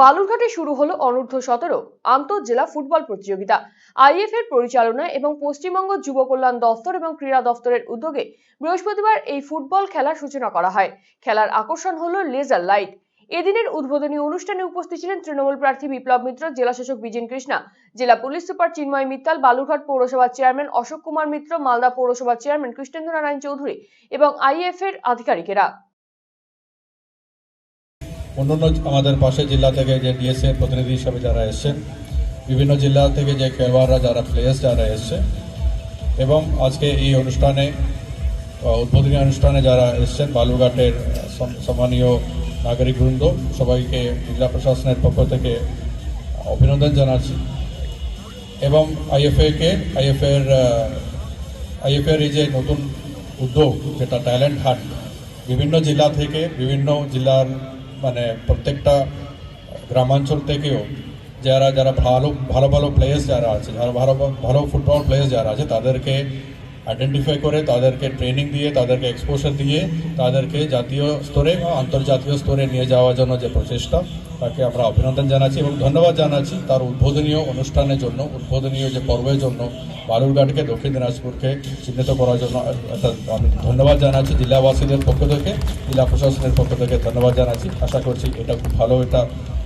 বালুরঘাটে শুরু হলো অনূর্ধ্ব সতেরো আন্তঃজেলা ফুটবল প্রতিযোগিতা। আইএফ এর পরিচালনায় এবং পশ্চিমবঙ্গ যুব কল্যাণ দফতর এবং ক্রীড়া দফতরের উদ্যোগে বৃহস্পতিবার এই ফুটবল খেলার সূচনা করা হয়। খেলার আকর্ষণ হলো লেজার লাইট এদিনের উদ্বোধনী অনুষ্ঠানে উপস্থিত ছিলেন তৃণমূল প্রার্থী বিপ্লব মিত্র, জেলা শাসক বিজেন কৃষ্ণা, জেলা পুলিশ সুপার চিন্ময় মিত্তাল, বালুরঘাট পৌরসভার চেয়ারম্যান অশোক কুমার মিত্র, মালদা পৌরসভার চেয়ারম্যান কৃষ্ণেন্দ্র নারায়ণ চৌধুরী এবং আইএফ এর আধিকারিকেরা। অন্যান্য আমাদের পাশের জেলা থেকে যে ডিএসএ প্রতিনিধি হিসাবে যারা এসছেন, বিভিন্ন জেলা থেকে যে খেলোয়াড়রা যারা প্লেয়ার্স যারা এসছে, এবং আজকে এই অনুষ্ঠানে উদ্বোধনী অনুষ্ঠানে যারা এসছেন বালুঘাটের সম্মানীয় নাগরিক বৃন্দ, সবাইকে জেলা প্রশাসনের পক্ষ থেকে অভিনন্দন জানাচ্ছি। এবং আইএফএ কে আইএফএ এর আইএফএ এর এই যে নতুন উদ্যোগ, যেটা ট্যালেন্ট হাট বিভিন্ন জেলা থেকে বিভিন্ন জেলার মানে প্রত্যেকটা গ্রামাঞ্চল থেকেও যারা যারা ভালো ভালো ভালো প্লেয়ার্স যারা আছে, যারা ভালো ভালো ফুটবল প্লেয়ার্স যারা আছে, তাদেরকে আইডেন্টিফাই করে তাদেরকে ট্রেনিং দিয়ে, তাদেরকে এক্সপোজার দিয়ে, তাদেরকে জাতীয় স্তরে বা আন্তর্জাতিক স্তরে নিয়ে যাওয়ার জন্য যে প্রচেষ্টা, তাকে আমরা অভিনন্দন জানাচ্ছি এবং ধন্যবাদ জানাচ্ছি তার উদ্বোধনীয় অনুষ্ঠানের জন্য, উদ্বোধনীয় যে পর্বের জন্য, বালুরঘাটকে, দক্ষিণ দিনাজপুরকে চিহ্নিত করার জন্য আমি ধন্যবাদ জানাচ্ছি জেলাবাসীদের পক্ষ থেকে, জেলা প্রশাসনের পক্ষ থেকে ধন্যবাদ জানাচ্ছি। আশা করছি এটা খুব ভালো এটা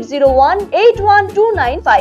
eight zero one eight one two nine five